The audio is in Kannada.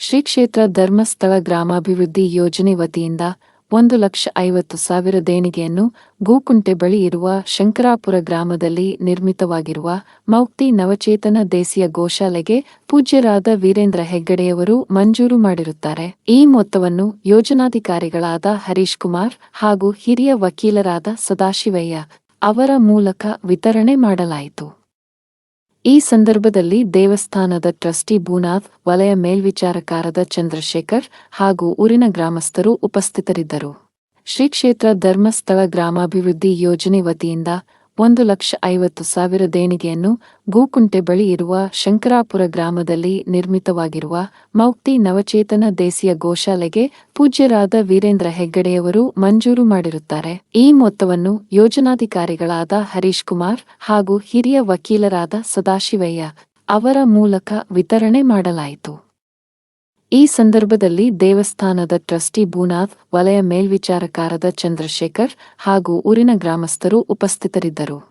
ಶ್ರೀ ಕ್ಷೇತ್ರ ಧರ್ಮಸ್ಥಳ ಗ್ರಾಮಾಭಿವೃದ್ಧಿ ಯೋಜನೆ ವತಿಯಿಂದ ಒಂದು ಲಕ್ಷ ಐವತ್ತು ಸಾವಿರ ದೇಣಿಗೆಯನ್ನು ಗೋಕುಂಟೆ ಬಳಿ ಇರುವ ಶಂಕರಾಪುರ ಗ್ರಾಮದಲ್ಲಿ ನಿರ್ಮಿತವಾಗಿರುವ ಮೌಕ್ತಿ ನವಚೇತನ ದೇಸಿಯ ಗೋಶಾಲೆಗೆ ಪೂಜ್ಯರಾದ ವೀರೇಂದ್ರ ಹೆಗ್ಗಡೆಯವರು ಮಂಜೂರು ಮಾಡಿರುತ್ತಾರೆ. ಈ ಮೊತ್ತವನ್ನು ಯೋಜನಾಧಿಕಾರಿಗಳಾದ ಹರೀಶ್ ಕುಮಾರ್ ಹಾಗೂ ಹಿರಿಯ ವಕೀಲರಾದ ಸದಾಶಿವಯ್ಯ ಅವರ ಮೂಲಕ ವಿತರಣೆ ಮಾಡಲಾಯಿತು. ಈ ಸಂದರ್ಭದಲ್ಲಿ ದೇವಸ್ಥಾನದ ಟ್ರಸ್ಟಿ ಭೂನಾಥ್, ವಲಯ ಮೇಲ್ವಿಚಾರಕಾರದ ಚಂದ್ರಶೇಖರ್ ಹಾಗೂ ಊರಿನ ಗ್ರಾಮಸ್ಥರು ಉಪಸ್ಥಿತರಿದ್ದರು. ಶ್ರೀ ಕ್ಷೇತ್ರ ಧರ್ಮಸ್ಥಳ ಗ್ರಾಮಾಭಿವೃದ್ಧಿ ಯೋಜನೆ ವತಿಯಿಂದ ಒಂದು ಲಕ್ಷ ಐವತ್ತು ಸಾವಿರ ದೇಣಿಗೆಯನ್ನು ಗೋಕುಂಟೆ ಬಳಿ ಇರುವ ಶಂಕರಾಪುರ ಗ್ರಾಮದಲ್ಲಿ ನಿರ್ಮಿತವಾಗಿರುವ ಮೌಕ್ತಿ ನವಚೇತನ ದೇಸಿಯ ಗೋಶಾಲೆಗೆ ಪೂಜ್ಯರಾದ ವೀರೇಂದ್ರ ಹೆಗ್ಗಡೆಯವರು ಮಂಜೂರು ಮಾಡಿರುತ್ತಾರೆ. ಈ ಮೊತ್ತವನ್ನು ಯೋಜನಾಧಿಕಾರಿಗಳಾದ ಹರೀಶ್ ಕುಮಾರ್ ಹಾಗೂ ಹಿರಿಯ ವಕೀಲರಾದ ಸದಾಶಿವಯ್ಯ ಅವರ ಮೂಲಕ ವಿತರಣೆ ಮಾಡಲಾಯಿತು. ಈ ಸಂದರ್ಭದಲ್ಲಿ ದೇವಸ್ಥಾನದ ಟ್ರಸ್ಟಿ ಭೂನಾಥ್ ವಲಯ ಮೇಲ್ವಿಚಾರಕಾರದ ಚಂದ್ರಶೇಖರ್ ಹಾಗೂ ಊರಿನ ಗ್ರಾಮಸ್ಥರು ಉಪಸ್ಥಿತರಿದ್ದರು.